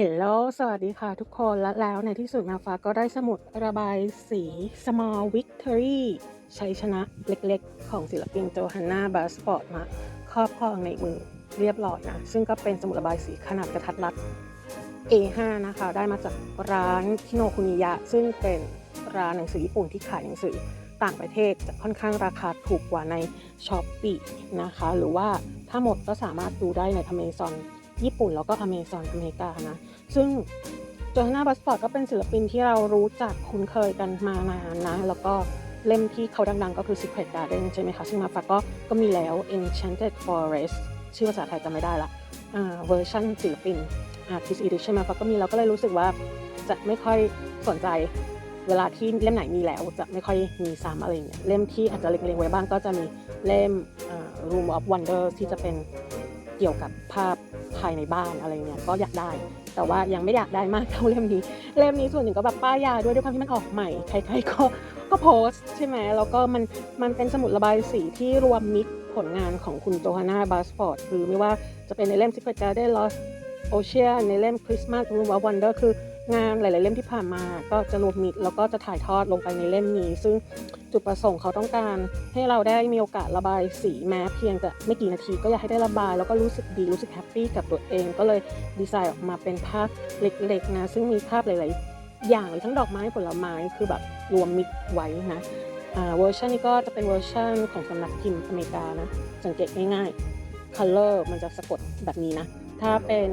เฮลโลสวัสดีค่ะทุกคนและแล้วในที่สุดมาฟ้าก็ได้สมุดระบายสี Small Victory ชัยชนะเล็กๆ ของศิลปินโจฮันนาบาสปอร์ตมาครอบครองในมือเรียบร้อยนะ ซึ่งก็เป็นสมุดระบายสีขนาดกระทัดรัด A5 นะคะ ได้มาจากร้านคิโนคุนิยะ ซึ่งเป็นร้านหนังสือญี่ปุ่นที่ขายหนังสือต่างประเทศจะค่อนข้างราคาถูกกว่าในช้อปปีนะคะ หรือว่าถ้าหมดก็สามารถดูได้ใน Amazon ญี่ปุ่นแล้วก็ Amazon อเมริกานะ ซึ่งโจฮาน่าบัสฟอร์ดก็เป็นศิลปินที่เรารู้จักคุ้นเคยกันมานานนะ แล้วก็เล่มที่เขาดังๆ ก็คือ Secret Garden ใช่ไหมคะ ซึ่งมาฟักก็ก็มีแล้ว Enchanted Forest ชื่อภาษาไทยจำไม่ได้ละเวอร์ชันศิลปิน Artist Edition มาฟักก็มีแล้วก็เลยรู้สึกว่าจะไม่ค่อยสนใจเวลาที่เล่มไหนมีแล้วจะไม่ค่อยมีซ้ำอะไรอย่างเงี้ยเล่มที่อาจจะเล็งๆไว้บ้างก็จะมีเล่ม Room of Wonder ที่จะเป็นเกี่ยวกับภาพ ภายในบ้านอะไรเงี้ยก็อยากได้ แต่ว่ายังไม่อยากได้มากเท่าเล่มนี้ เล่มนี้ส่วนหนึ่งก็แบบป้ายยาด้วยด้วยความที่มันออกใหม่ใครๆก็ก็โพสใช่ไหมแล้วก็มันมันเป็นสมุดระบายสีที่รวมมิกผลงานของคุณโจฮาน่าบาสฟอร์ดคือไม่ว่าจะเป็นในเล่ม Secret Garden Lost Ocean ในเล่ม Christmas Room of Wonder คือ งานหลาย ๆ เล่มที่ผ่านมาก็จะรวมมิตรแล้วก็จะถ่ายทอดลงไปในเล่มนี้ ซึ่งจุดประสงค์เขาต้องการ ให้เราได้มีโอกาสระบายสีแม้เพียงแต่ไม่กี่นาทีก็อยากให้ได้ระบาย แล้วก็รู้สึกดีรู้สึกแฮปปี้กับตัวเอง ก็เลยดีไซน์ออกมาเป็นภาพเล็ก ๆ นะ ซึ่งมีภาพหลาย ๆ อย่างเลยทั้งดอกไม้ผลไม้คือแบบรวมมิตรไว้นะเวอร์ชันนี้ก็จะเป็นเวอร์ชันของสำนักพิมพ์อเมริกานะสังเกตง่ายๆ color มันจะสะกดแบบนี้นะ ถ้าเป็น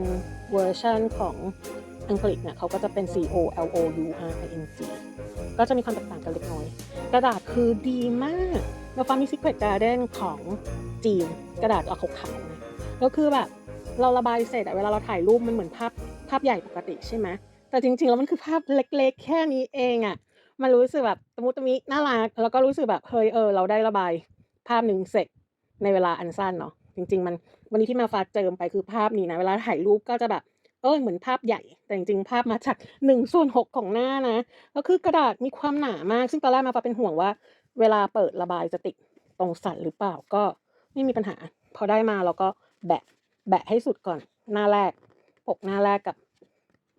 เวอร์ชันของ อังกฤษเนี่ยเขาก็จะเป็น C O L O U R I N G ก็จะมีความแตกต่างกันเล็กน้อย กระดาษคือดีมากแล้วฟ้ามี Secret Garden ของจีนกระดาษออกขาวๆนะแล้วคือแบบเราระบายเสร็จอะเวลาเราถ่ายรูปมันเหมือนภาพภาพใหญ่ปกติใช่ไหมแต่จริงๆแล้วมันคือภาพเล็กๆ แค่นี้เองอะมันรู้สึกแบบตะมุตะมิน่ารักแล้วก็รู้สึกแบบเฮ้ยเออเราได้ระบายภาพหนึ่งเสร็จในเวลาอันสั้นเนาะจริง ๆ มันวันนี้ที่มาฟ้าเจิมไปคือภาพนี้นะเวลาถ่ายรูปก็จะแบบ เออเหมือนภาพใหญ่ แต่จริงๆภาพมาจาก1ส่วน6ของหน้านะแล้วคือกระดาษมีความหนามาก ซึ่งตอนแรกมาฟ้าเป็นห่วงว่า เวลาเปิดระบายจะติดตรงสันหรือเปล่าก็ไม่มีปัญหา พอได้มาเราก็แบะแบะให้สุดก่อนหน้าแรกปกหน้าแรกกับ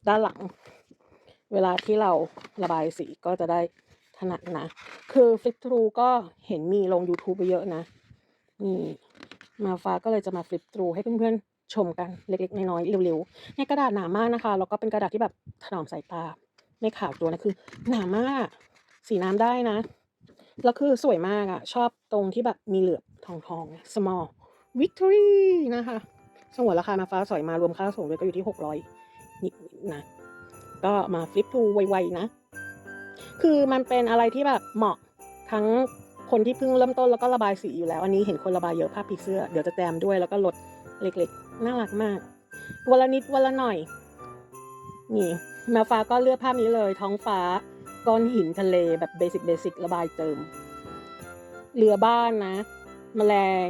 ด้านหลัง เวลาที่เราระบายสีก็จะได้ถนัดนะ คือ Flip Through ก็เห็นมีลง YouTube ไปเยอะนะนี่มาฟ้าก็เลยจะมา Flip Through ให้เพื่อนๆ ชมกันเล็กๆน้อยๆเร็วๆเนี่ยกระดาษหนามากนะคะแล้วก็เป็นกระดาษที่แบบถนอมสายตา ไม่ขาวตัวนะคือ หนามากสีน้ำได้นะแล้วคือสวยมากอะชอบตรงที่แบบมีเหลือบทองทองๆ small victory นะคะสงวนราคามาฟ้าสอยมารวมค่าส่งด้วยก็อยู่ที่ 600นิดๆนะ ก็มา flip to ไวๆนะ คือมันเป็นอะไรที่แบบเหมาะทั้ง คนที่เพิ่งเริ่มต้นแล้วก็ระบายสีอยู่แล้ว อันนี้เห็นคนระบายเยอะภาพผีเสื้อ เดี๋ยวจะแจมด้วยแล้วก็ลดเล็กๆ น่ารักมากวันละนิดวันละหน่อย นี่มาฟ้าก็เลือกภาพนี้เลย ท้องฟ้าก้อนหินทะเลแบบเบสิกเบสิกระบายเติม เรือบ้านนะแมลง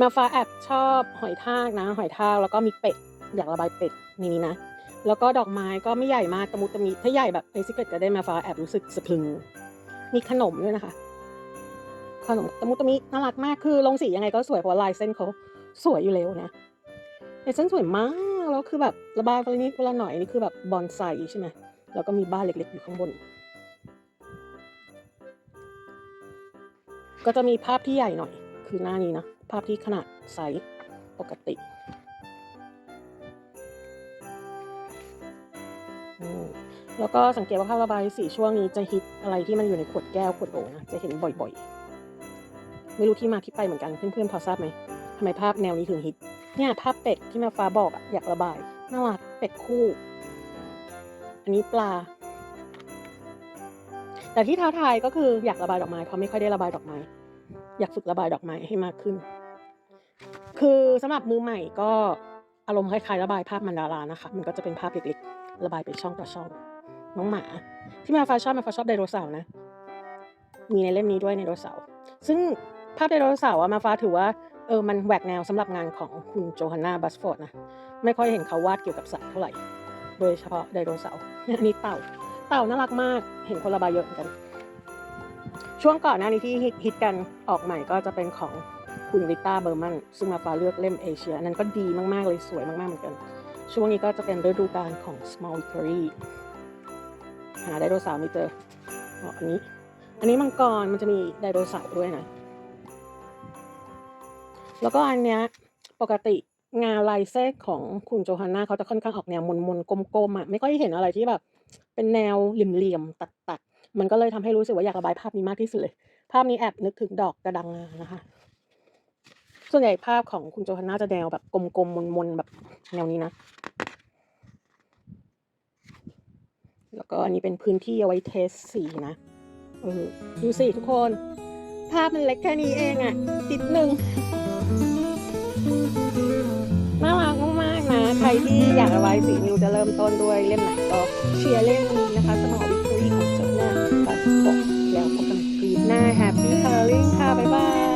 มาฟ้าแอบชอบหอยทากนะ หอยทากแล้วก็มีเป็ด อยากระบายเป็ดนนี้นะ แล้วก็ดอกไม้ก็ไม่ใหญ่มากตะมุตะมิถ้าใหญ่แบบในซิกเก็ตจะได้มาฟ้าแอบรู้สึกสะพรึง มีขนมด้วยนะคะ ขนมตะมุตะมิน่ารักมากคือลงสียังไงก็สวยเพราะลายเส้นเขาสวยอยู่แล้วนะลายเส้นสวยมากแล้วคือแบบระบายคนนิดคนละหน่อยนี่คือแบบบอนไซใช่ไหมแล้วก็มีบ้านเล็กๆอยู่ข้างบน ก็จะมีภาพที่ใหญ่หน่อย คือหน้านี้นะภาพที่ขนาดไซส์ปกติแล้วก็สังเกตว่าภาพระบายสีช่วงนี้จะฮิตอะไรที่มันอยู่ในขวดแก้วขวดโหลนะจะเห็นบ่อยๆ ไม่รู้ที่มาที่ไปเหมือนกันเพื่อนๆพอทราบไหมทำไมภาพแนวนี้ถึงฮิต เนี่ยภาพเป็ดที่แม่ฟ้าบอกอะอยากระบายน่ารักเป็ดคู่ อันนี้ปลา แต่ที่ท้าทายก็คืออยากระบายดอกไม้เพราะไม่ค่อยได้ระบายดอกไม้อยากฝึกระบายดอกไม้ให้มากขึ้น คือสำหรับมือใหม่ก็อารมณ์คล้ายๆระบายภาพมันดารานะคะ มันก็จะเป็นภาพเล็กๆ ระบายเป็นช่องต่อช่อง น้องหมา ที่มาฟ้าชอบมาฟ้าชอบไดโนเสาร์นะ มีในเล่มนี้ด้วยในไดโนเสาร์ซึ่ง ภาพไดโนเสาร์อะมาฟ้าถือว่าเออมันแหวกแนวสำหรับงานของคุณโจฮันนาบัสฟอร์ดนะไม่ค่อยเห็นเขาวาดเกี่ยวกับสัตว์เท่าไหร่ โดยเฉพาะไดโนเสาร์อันนี้เต่า เต่าน่ารักมากเห็นคนระบายเยอะเหมือนกัน ช่วงก่อนหน้านี้ที่ฮิตกันออกใหม่ก็จะเป็นของคุณริต้าเบอร์มัน ซึ่งมาฟ้าเลือกเล่มเอเชียนั้นก็ดีมาก ๆ เลยสวยมาก ๆ เหมือนกัน ช่วงนี้ก็จะเป็นฤดูกาลของ small victory หาไดโนเสาร์ไม่เจออ๋ออันนี้ อันนี้มังกรมันจะมีไดโนเสาร์ด้วยนะ แล้วก็อันเนี้ยปกติงานลายเส้นของคุณโจฮันนาเขาจะค่อนข้างออกแนวมนๆกลมๆอะไม่ค่อยเห็นอะไรที่แบบ เป็นแนวเหลี่ยมๆตัดๆมันก็เลยทำให้รู้สึกว่าอยากระบายภาพนี้มากที่สุดเลย ภาพนี้แอบนึกถึงดอกกระดังงานะคะ ส่วนใหญ่ภาพของคุณโจฮันนาจะแนวแบบกลมๆมนๆแบบแนวนี้นะแล้วก็อันนี้เป็นพื้นที่เอาไว้เทสสีนะเออดูสิทุกคน ภาพมันเล็กแค่นี้เองอะ่ะติดหนึ่ง รที่อยากระบายสีนิวจะเริ่มต้นด้วยเล่มไหนก็เชียร์เล่มนี้นะคะสมอวิคทอรี่ของเจ้าหน้าบัสปกแล้วพบกันคลิปหน้า Happy Coloring ค่ะ บ๊ายบาย